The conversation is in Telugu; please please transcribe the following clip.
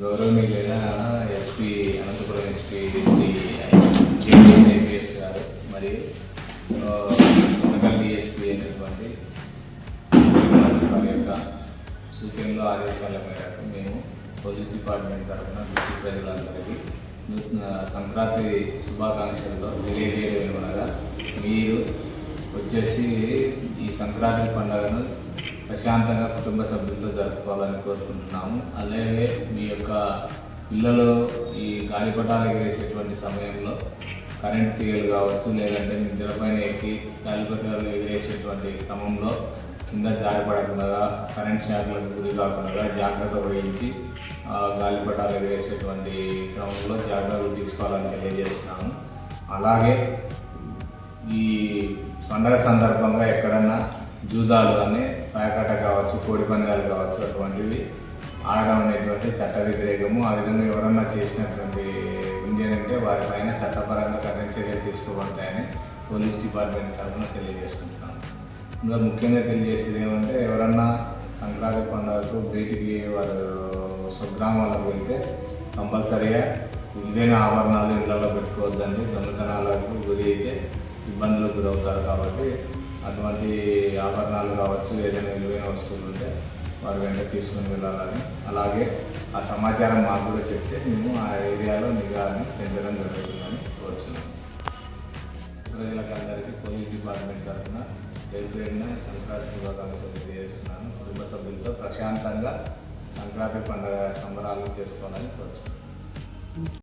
గౌరవనీయులైన SP Anantapur SP Sri JS IPS గారు మరి డిఎస్పీ అయినటువంటి శ్రీనివాస్ యొక్క సూచనలు ఆదేశాల మేరకు మేము పోలీస్ డిపార్ట్మెంట్ తరఫున గుర్తు ప్రజలందరికీ నూతన సంక్రాంతి శుభాకాంక్షలతో తెలియజేయడం అనగా మీరు వచ్చేసి ఈ సంక్రాంతి పండుగను ప్రశాంతంగా కుటుంబ సభ్యులతో జరుపుకోవాలని కోరుకుంటున్నాము. అలాగే మీ యొక్క పిల్లలు ఈ గాలిపటాలు ఎగిరేసేటువంటి సమయంలో కరెంట్ తీగలు కావచ్చు లేదంటే నిద్రపైన ఎక్కి గాలిపటాలు ఎగిరేసేటువంటి క్రమంలో కింద జారిపడకుండా కరెంట్ షాక్లకు గురి కాకుండా జాగ్రత్త వహించి ఆ, గాలిపటాలు ఎగిరేసేటువంటి క్రమంలో జాగ్రత్తలు తీసుకోవాలని తెలియజేస్తున్నాము. అలాగే ఈ పండగ సందర్భంగా ఎక్కడన్నా జూదాలు అనే పాయకాట కావచ్చు కోడి పందాలు కావచ్చు అటువంటివి ఆడడం అనేటువంటి చట్ట వ్యతిరేకము. ఆ విధంగా ఎవరన్నా చేసినటువంటి ఉంది అని అంటే వారిపైన చట్టపరంగా కఠిన చర్యలు తీసుకోబడతాయని పోలీస్ డిపార్ట్మెంట్ తరఫున తెలియజేసుకుంటున్నాను ఇంకా ముఖ్యంగా తెలియజేసేది ఏమంటే ఎవరన్నా సంక్రాంతి పండుగకు బయటికి వారు స్వగ్రామాలకు వెళ్తే కంపల్సరీగా విలువైన ఆభరణాలు ఇళ్ళలో పెట్టుకోవద్దండి. దొంగతనాలకు గురి అయితే ఇబ్బందులకు గురవుతారు కాబట్టి అటువంటి ఆభరణాలు కావచ్చు ఏదైనా విలువైన వస్తువులు ఉంటే వారు వెంట తీసుకుని వెళ్ళాలని. అలాగే ఆ సమాచారం మాకు కూడా చెప్తే మేము ఆ ఏరియాలో నిఘాని పెంచడం జరుగుతుందని కోరుచున్నాం. ప్రజలకు అందరికీ పోలీస్ డిపార్ట్మెంట్ తరఫున పేరు సంక్రాంతి శుభాకాంక్షలు తెలియజేస్తున్నాను. కుటుంబ సభ్యులతో ప్రశాంతంగా సంక్రాంతి పండుగ సంబరాలు చేసుకోవాలని కోరుతున్నాను